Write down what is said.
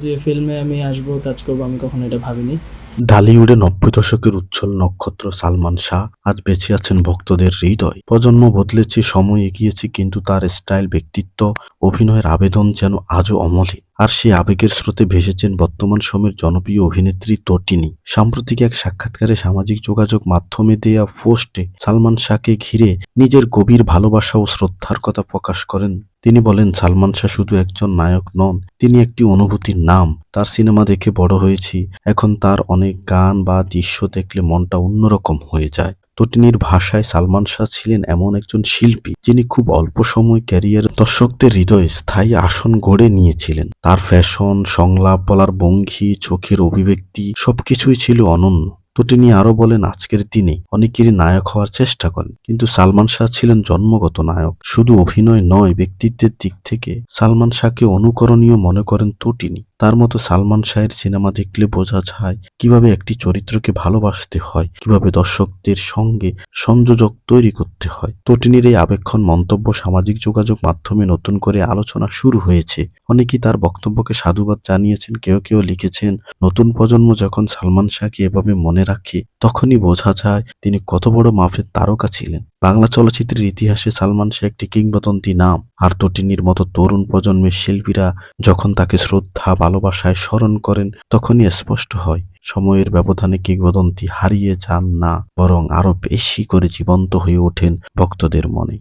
যে ফিল্মে আমি আসব, কাজ করব, আমি কখনো এটা ভাবিনি। ঢালিউডে নব্বই দশকের উচ্ছ্বল নক্ষত্র সালমান শাহ আজ বেঁচে আছেন ভক্তদের হৃদয়। প্রজন্ম বদলেছে, সময় এগিয়েছে, কিন্তু তার স্টাইল, ব্যক্তিত্ব, অভিনয়ের আবেদন যেন আজও অমলিন। আর সেই আবেগের স্রোতে ভেসেছেন বর্তমান সময়ের জনপ্রিয় অভিনেত্রী তটিনী সাম্প্রতিক এক সাক্ষাৎকারে সামাজিক যোগাযোগ মাধ্যমে দেয়া পোস্টে সালমান শাহকে ঘিরে নিজের গভীর ভালোবাসা ও শ্রদ্ধার কথা প্রকাশ করেন। তিনি বলেন, সালমান শাহ শুধু একজন নায়ক নন, তিনি একটি অনুভূতির নাম। তার সিনেমা দেখে বড় হয়েছি। এখন তার অনেক গান বা দৃশ্য দেখলে মনটা অন্যরকম হয়ে যায়। তটিনীর ভাষায় সালমান শাহ ছিলেন এমন একজন শিল্পী যিনি খুব অল্প সময় ক্যারিয়ার দর্শকদের হৃদয়ে স্থায়ী আসন গড়ে নিয়েছিলেন। তার ফ্যাশন, সংলাপ বলার ভঙ্গি, চোখের অভিব্যক্তি সবকিছুই ছিল অনন্য। তটিনী আরও বলেন, আজকের দিনে অনেকেরই নায়ক হওয়ার চেষ্টা করেন, কিন্তু সালমান শাহ ছিলেন জন্মগত নায়ক। শুধু অভিনয় নয়, ব্যক্তিত্বের দিক থেকে সালমান শাহকে অনুকরণীয় মনে করেন তটিনী তার মতো সালমান শাহের সিনেমা দেখলে বোঝা যায় কীভাবে একটি চরিত্রকে ভালোবাসতে হয়, কীভাবে দর্শকদের সঙ্গে সংযোজক তৈরি করতে হয়। তটিনীর এই আবেক্ষণ মন্তব্য সামাজিক যোগাযোগ মাধ্যমে নতুন করে আলোচনা শুরু হয়েছে। অনেকেই তার বক্তব্যকে সাধুবাদ জানিয়েছেন, কেউ কেউ লিখেছেন, নতুন প্রজন্ম যখন সালমান শাহকে এভাবে মনে রাখে, তখনই বোঝা যায় তিনি কত বড় মাফের তারকা ছিলেন। বাংলা চলচ্চিত্রের ইতিহাসে সালমান শেখ একটি কিংবদন্তি নাম। আর তটিনীর মতো তরুণ প্রজন্মের শিল্পীরা যখন তাকে শ্রদ্ধা, ভালোবাসায় স্মরণ করেন, তখনই স্পষ্ট হয়, সময়ের ব্যবধানে কিংবদন্তি হারিয়ে যান না, বরং আরও বেশি করে জীবন্ত হয়ে ওঠেন ভক্তদের মনে।